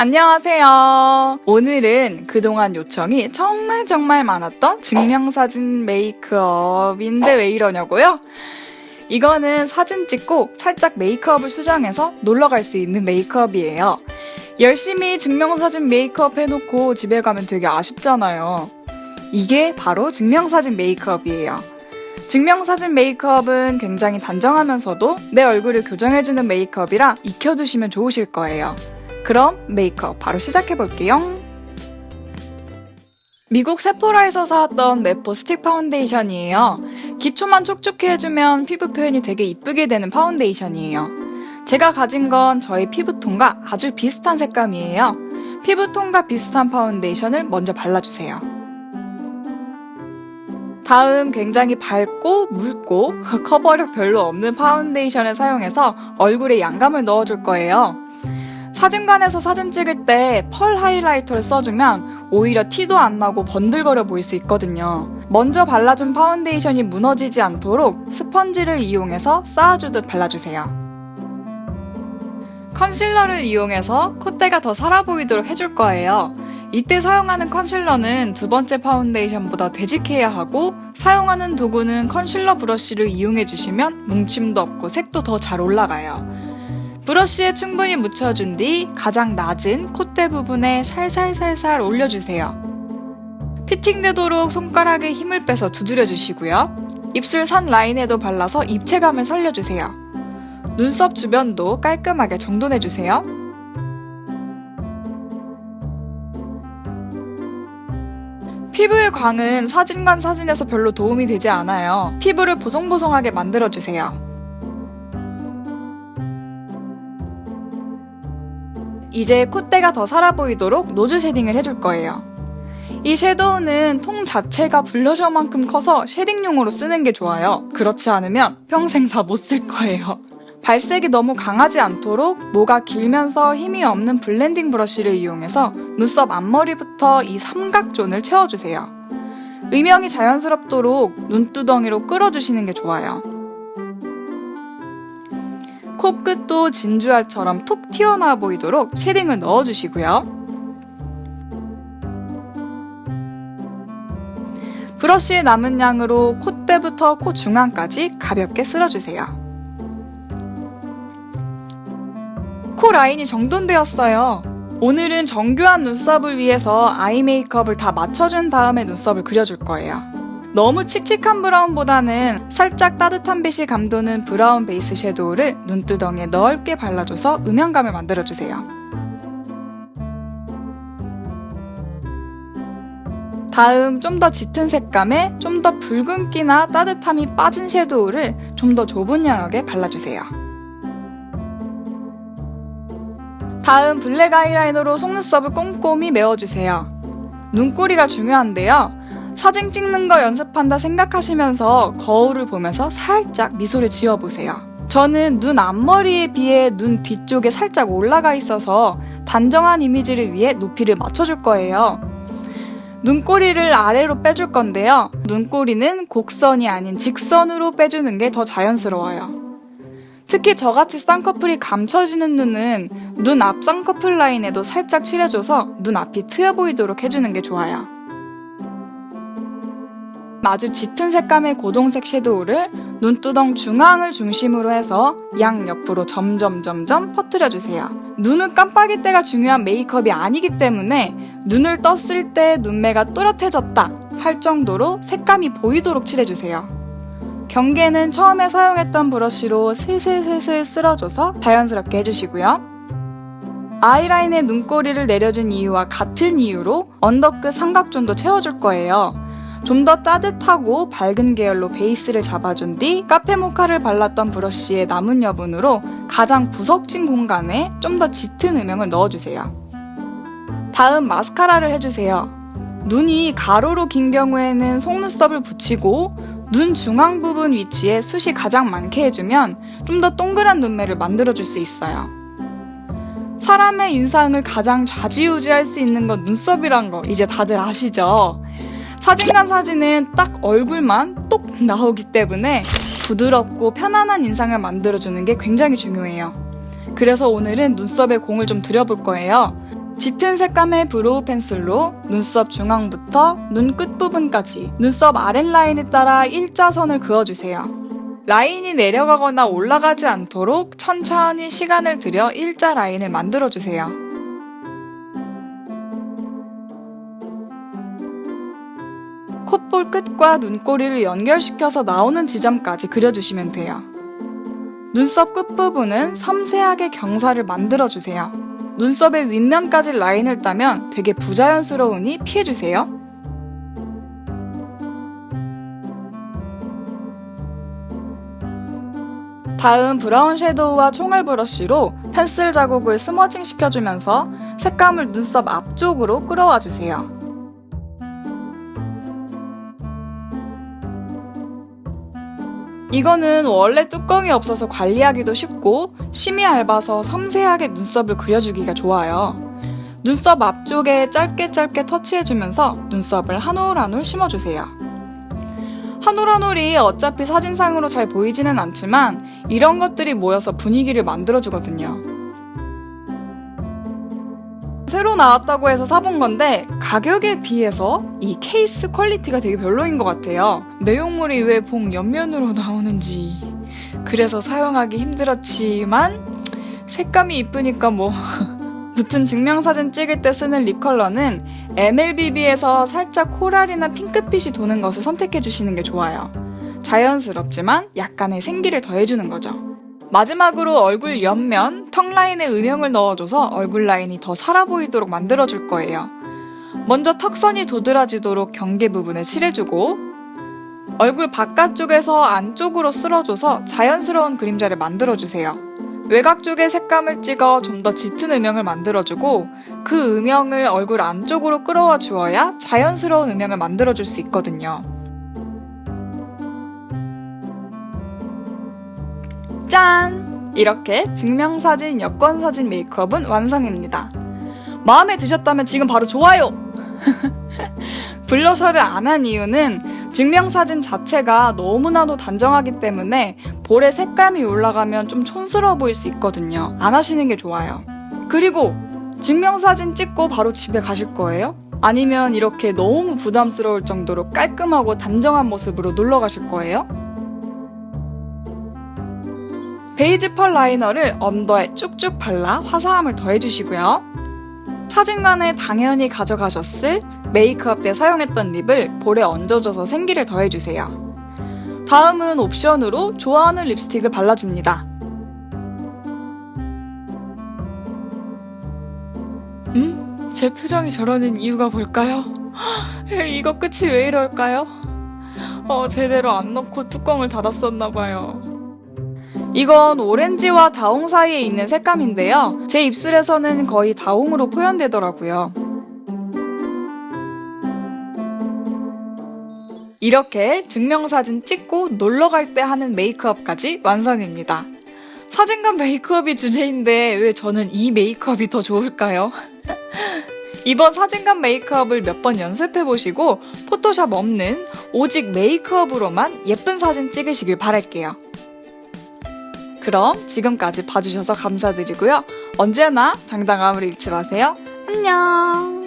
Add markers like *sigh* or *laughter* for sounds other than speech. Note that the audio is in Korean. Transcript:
안녕하세요. 오늘은 그동안 요청이 정말 정말 많았던 증명사진 메이크업인데 왜 이러냐고요? 이거는 사진 찍고 살짝 메이크업을 수정해서 놀러 갈 수 있는 메이크업이에요. 열심히 증명사진 메이크업 해놓고 집에 가면 되게 아쉽잖아요. 이게 바로 증명사진 메이크업이에요. 증명사진 메이크업은 굉장히 단정하면서도 내 얼굴을 교정해주는 메이크업이라 익혀두시면 좋으실 거예요. 그럼 메이크업 바로 시작해 볼게요. 미국 세포라에서 사왔던 메포 스틱 파운데이션이에요. 기초만 촉촉해 해주면 피부 표현이 되게 이쁘게 되는 파운데이션이에요. 제가 가진 건 저희 피부톤과 아주 비슷한 색감이에요. 피부톤과 비슷한 파운데이션을 먼저 발라주세요. 다음 굉장히 밝고 묽고 *laughs* 커버력 별로 없는 파운데이션을 사용해서 얼굴에 양감을 넣어줄 거예요. 사진관에서 사진 찍을 때 펄 하이라이터를 써주면 오히려 티도 안 나고 번들거려 보일 수 있거든요. 먼저 발라준 파운데이션이 무너지지 않도록 스펀지를 이용해서 쌓아주듯 발라주세요. 컨실러를 이용해서 콧대가 더 살아 보이도록 해줄 거예요. 이때 사용하는 컨실러는 두 번째 파운데이션보다 되직해야 하고 사용하는 도구는 컨실러 브러쉬를 이용해 주시면 뭉침도 없고 색도 더 잘 올라가요. 브러쉬에 충분히 묻혀준 뒤 가장 낮은 콧대 부분에 살살살살 올려주세요. 피팅되도록 손가락에 힘을 빼서 두드려 주시고요. 입술 산 라인에도 발라서 입체감을 살려주세요. 눈썹 주변도 깔끔하게 정돈해주세요. 피부의 광은 사진관 사진에서 별로 도움이 되지 않아요. 피부를 보송보송하게 만들어주세요. 이제 콧대가 더 살아 보이도록 노즈 쉐딩을 해줄 거예요. 이 섀도우는 통 자체가 블러셔만큼 커서 쉐딩용으로 쓰는 게 좋아요. 그렇지 않으면 평생 다 못 쓸 거예요. 발색이 너무 강하지 않도록 모가 길면서 힘이 없는 블렌딩 브러쉬를 이용해서 눈썹 앞머리부터 이 삼각존을 채워주세요. 음영이 자연스럽도록 눈두덩이로 끌어주시는 게 좋아요. 코끝도 진주알처럼 톡 튀어나와 보이도록 쉐딩을 넣어주시고요. 브러쉬의 남은 양으로 콧대부터 코 중앙까지 가볍게 쓸어주세요. 코 라인이 정돈되었어요. 오늘은 정교한 눈썹을 위해서 아이 메이크업을 다 맞춰준 다음에 눈썹을 그려줄 거예요. 너무 칙칙한 브라운보다는 살짝 따뜻한 빛이 감도는 브라운 베이스 섀도우를 눈두덩이에 넓게 발라줘서 음영감을 만들어주세요. 다음 좀 더 짙은 색감에 좀 더 붉은기나 따뜻함이 빠진 섀도우를 좀 더 좁은 영역에 발라주세요. 다음 블랙 아이라이너로 속눈썹을 꼼꼼히 메워주세요. 눈꼬리가 중요한데요. 사진 찍는 거 연습한다 생각하시면서 거울을 보면서 살짝 미소를 지어보세요. 저는 눈 앞머리에 비해 눈 뒤쪽에 살짝 올라가 있어서 단정한 이미지를 위해 높이를 맞춰줄 거예요. 눈꼬리를 아래로 빼줄 건데요. 눈꼬리는 곡선이 아닌 직선으로 빼주는 게 더 자연스러워요. 특히 저같이 쌍꺼풀이 감춰지는 눈은 눈 앞 쌍꺼풀 라인에도 살짝 칠해줘서 눈 앞이 트여 보이도록 해주는 게 좋아요. 아주 짙은 색감의 고동색 섀도우를 눈두덩 중앙을 중심으로 해서 양 옆으로 점점 점점 퍼뜨려 주세요. 눈은 깜빡일 때가 중요한 메이크업이 아니기 때문에 눈을 떴을 때 눈매가 또렷해졌다 할 정도로 색감이 보이도록 칠해주세요. 경계는 처음에 사용했던 브러쉬로 슬슬슬슬 쓸어줘서 자연스럽게 해주시고요. 아이라인에 눈꼬리를 내려준 이유와 같은 이유로 언더끝 삼각존도 채워줄 거예요. 좀 더 따뜻하고 밝은 계열로 베이스를 잡아준 뒤 카페 모카를 발랐던 브러쉬의 남은 여분으로 가장 구석진 공간에 좀 더 짙은 음영을 넣어주세요. 다음 마스카라를 해주세요. 눈이 가로로 긴 경우에는 속눈썹을 붙이고 눈 중앙 부분 위치에 숱이 가장 많게 해주면 좀 더 동그란 눈매를 만들어줄 수 있어요. 사람의 인상을 가장 좌지우지할 수 있는 건 눈썹이란 거 이제 다들 아시죠? 사진관 사진은 딱 얼굴만 똑 나오기 때문에 부드럽고 편안한 인상을 만들어주는 게 굉장히 중요해요. 그래서 오늘은 눈썹에 공을 좀 들여볼 거예요. 짙은 색감의 브로우 펜슬로 눈썹 중앙부터 눈 끝부분까지 눈썹 아랫라인에 따라 일자선을 그어주세요. 라인이 내려가거나 올라가지 않도록 천천히 시간을 들여 일자 라인을 만들어주세요. 콧볼 끝과 눈꼬리를 연결시켜서 나오는 지점까지 그려주시면 돼요. 눈썹 끝부분은 섬세하게 경사를 만들어주세요. 눈썹의 윗면까지 라인을 따면 되게 부자연스러우니 피해주세요. 다음 브라운 섀도우와 총알 브러쉬로 펜슬 자국을 스머징 시켜주면서 색감을 눈썹 앞쪽으로 끌어와 주세요. 이거는 원래 뚜껑이 없어서 관리하기도 쉽고 심이 얇아서 섬세하게 눈썹을 그려주기가 좋아요. 눈썹 앞쪽에 짧게 짧게 터치해주면서 눈썹을 한 올 한 올 심어주세요. 한 올 한 올이 어차피 사진상으로 잘 보이지는 않지만 이런 것들이 모여서 분위기를 만들어주거든요. 새로 나왔다고 해서 사본 건데 가격에 비해서 이 케이스 퀄리티가 되게 별로인 것 같아요. 내용물이 왜 봉 옆면으로 *laughs* 나오는지 그래서 사용하기 힘들었지만 색감이 이쁘니까 뭐 *laughs* 무튼 증명사진 찍을 때 쓰는 립 컬러는 MLBB에서 살짝 코랄이나 핑크빛이 도는 것을 선택해 주시는 게 좋아요. 자연스럽지만 약간의 생기를 더해주는 거죠. 마지막으로 얼굴 옆면, 턱 라인에 음영을 넣어줘서 얼굴 라인이 더 살아 보이도록 만들어줄 거예요. 먼저 턱선이 도드라지도록 경계 부분을 칠해주고 얼굴 바깥쪽에서 안쪽으로 쓸어줘서 자연스러운 그림자를 만들어주세요. 외곽 쪽에 색감을 찍어 좀 더 짙은 음영을 만들어주고 그 음영을 얼굴 안쪽으로 끌어와 주어야 자연스러운 음영을 만들어줄 수 있거든요. 짠! 이렇게 증명사진, 여권사진 메이크업은 완성입니다. 마음에 드셨다면 지금 바로 좋아요! *laughs* 블러셔를 안 한 이유는 증명사진 자체가 너무나도 단정하기 때문에 볼에 색감이 올라가면 좀 촌스러워 보일 수 있거든요. 안 하시는 게 좋아요. 그리고 증명사진 찍고 바로 집에 가실 거예요? 아니면 이렇게 너무 부담스러울 정도로 깔끔하고 단정한 모습으로 놀러 가실 거예요? 베이지 펄 라이너를 언더에 쭉쭉 발라 화사함을 더해주시고요. 사진관에 당연히 가져가셨을 메이크업 때 사용했던 립을 볼에 얹어줘서 생기를 더해주세요. 다음은 옵션으로 좋아하는 립스틱을 발라줍니다. 음? 제 표정이 저러는 이유가 뭘까요? 이거 끝이 왜 이럴까요? 어, 제대로 안 넣고 뚜껑을 닫았었나봐요. 이건 오렌지와 다홍 사이에 있는 색감인데요. 제 입술에서는 거의 다홍으로 표현되더라고요. 이렇게 증명사진 찍고 놀러 갈 때 하는 메이크업까지 완성입니다. 사진관 메이크업이 주제인데 왜 저는 이 메이크업이 더 좋을까요? *laughs* 이번 사진관 메이크업을 몇 번 연습해 보시고 포토샵 없는 오직 메이크업으로만 예쁜 사진 찍으시길 바랄게요. 그럼 지금까지 봐주셔서 감사드리고요. 언제나 당당함을 잃지 마세요. 안녕!